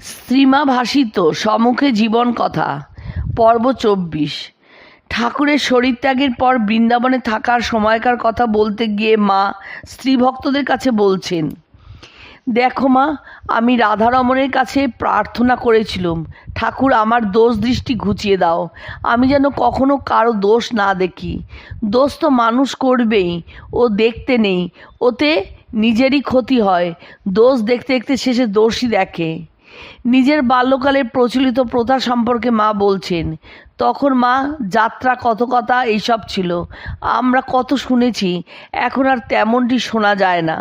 শ্রীমা ভাসিত সম্মুখে জীবন কথা, পর্ব চব্বিশ। ঠাকুরের শরীরত্যাগের পর বৃন্দাবনে থাকার সময়কার কথা বলতে গিয়ে মা স্ত্রী ভক্তদের কাছে বলছেন, দেখো মা, আমি রাধারমণের কাছে প্রার্থনা করেছিলাম, ঠাকুর আমার দোষ দৃষ্টি ঘুচিয়ে দাও, আমি যেন কখনো কারও দোষ না দেখি। দোষ তো মানুষ করবেই, ও দেখতে নেই, ওতে নিজেরই ক্ষতি হয়, দোষ দেখতে দেখতে শেষে দোষই দেখে। নিজের বাল্যকালের প্রচলিত প্রথা সম্পর্কে মা বলছেন, তখন মা, যাত্রা কত কথা এইসব ছিল। আমরা কত শুনেছি, এখন আর তেমনটি শোনা যায় না।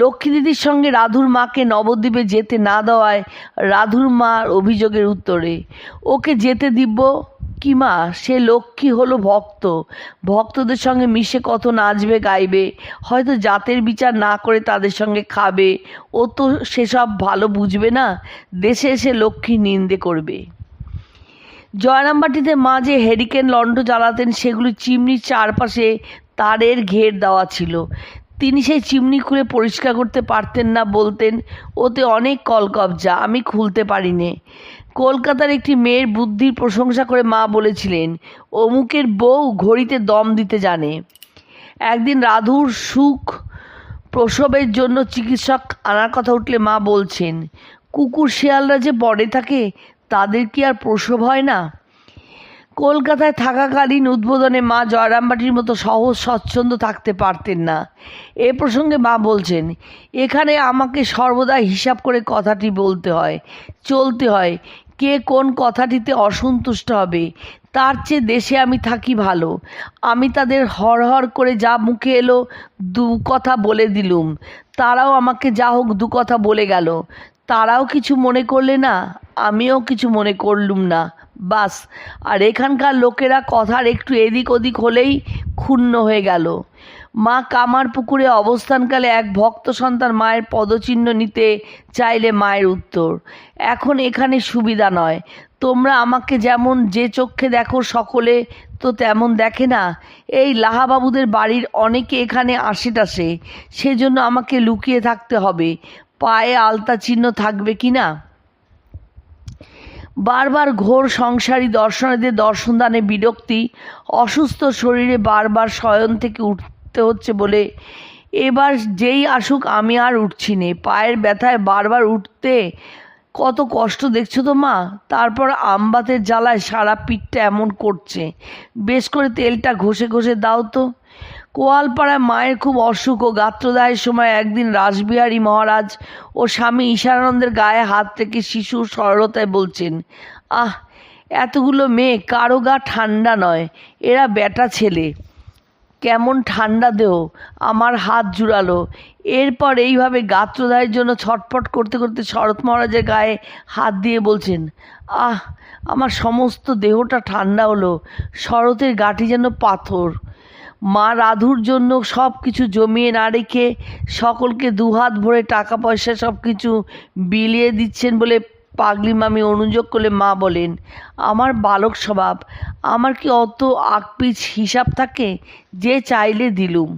লক্ষ্মী দিদির সঙ্গে রাধুর মাকে নবদ্বীপে যেতে না দেওয়ায় রাধুর মার অভিযোগের উত্তরে, ওকে যেতে দিব মা? সে লক্ষ্মী হলো ভক্ত। ভক্তদের সঙ্গে মিশে কত নাচবে, গাইবে। হয়তো জাতের বিচার না করে তাদের সঙ্গে খাবে। ও তো সেসব ভালো বুঝবে না। দেশে এসে লক্ষ্মী নিন্দে করবে। জয়রামবাটিতে মা যে হেরিকেন লণ্ঠ জ্বালাতেন, সেগুলি চিমনির চারপাশে তারের ঘের দেওয়া ছিল। তিনি সেই চিমনি খুলে পরিষ্কার করতে পারতেন না বলতেন, ওতে অনেক কলকবজা, আমি খুলতে পারিনে। কলকাতার একটি মেয়ের বুদ্ধির প্রশংসা করে মা বলেছিলেন, অমুকের বউ ঘড়িতে দম দিতে জানে। একদিন রাধুর সুখ প্রসবের জন্য চিকিৎসক আনার কথা উঠলে মা বলছেন, কুকুর শিয়ালরা যে পড়ে থাকে, তাদের কি আর প্রসব হয় না? কলকাতায় থাকাকালীন উদ্বোধনে মা জয়রামবাটির মতো সহজ, স্বচ্ছন্দ থাকতে পারতেন না। এ প্রসঙ্গে মা বলছেন, এখানে আমাকে সর্বদা হিসাব করে কথাটি বলতে হয়, চলতে হয়। কে কোন কথাটিতে অসন্তুষ্ট হবে, তার চেয়ে দেশে আমি থাকি ভালো। আমি তাদের হর হর করে যা মুখে এলো দু কথা বলে দিলুম। তারাও আমাকে যা হোক দু কথা বলে গেল। তারাও কিছু মনে করলে না, আমিও কিছু মনে করলুম না। বাস, আর এখানকার লোকেরা কথার একটু এদিক ওদিক হলেই ক্ষুণ্ণ হয়ে গেল। মা কামার পুকুরে অবস্থানকালে এক ভক্ত সন্তান মায়ের পদচিহ্ন নিতে চাইলে মায়ের উত্তর, এখন এখানে সুবিধা নয়। তোমরা আমাকে যেমন যে চোখে দেখো সকলে তো তেমন দেখে না। এই লাহাবাবুদের বাড়ির অনেকে এখানে আসে টাসে সেজন্য আমাকে লুকিয়ে থাকতে হবে। পায়ে আলতা চিহ্ন থাকবে কি না? বারবার ঘোর সংসারী দর্শনাদের দর্শনদানে বিরক্তি, অসুস্থ শরীরে বারবার শয়ন থেকে উঠতে হচ্ছে বলে। এবার যেই আসুক, আমি আর উঠছি নে। পায়ের ব্যথায় বারবার উঠতে কত কষ্ট দেখছ তো মা? তারপর আমবাতের জ্বালায় সারা পিঠটা এমন করছে। বেশ করে তেলটা ঘষে ঘষে দাও তো। কোয়ালপাড়ায় মায়ের খুব অসুখ ও গাত্রদায়ের সময় একদিন রাসবিহারী মহারাজ ও স্বামী ঈশানন্দের গায়ে হাত থেকে শিশু সরলতায় বলছেন, আহ, এতগুলো মেয়ে কারও গা ঠান্ডা নয়, এরা বেটা ছেলে। কেমন ঠান্ডা দেহ আমার হাত জুড়ালো। এরপর এইভাবে গাত্রদায়ের জন্য ছটফট করতে করতে শরৎ মহারাজের গায়ে হাত দিয়ে বলছেন, আহ, আমার সমস্ত দেহটা ঠান্ডা হলো, শরতের গাটি যেন পাথর। মা রাধুর জন্য সব কিছু জমিয়ে না রেখে সকলকে দুহাত ভরে টাকা পয়সা সব কিছু বিলিয়ে দিচ্ছেন বলে পাগলি মামি অনুযোগ করলে মা বলেন, আমার বালক স্বভাব, আমার কি অত আকপিছ হিসাব থাকে যে চাইলে দিলুম?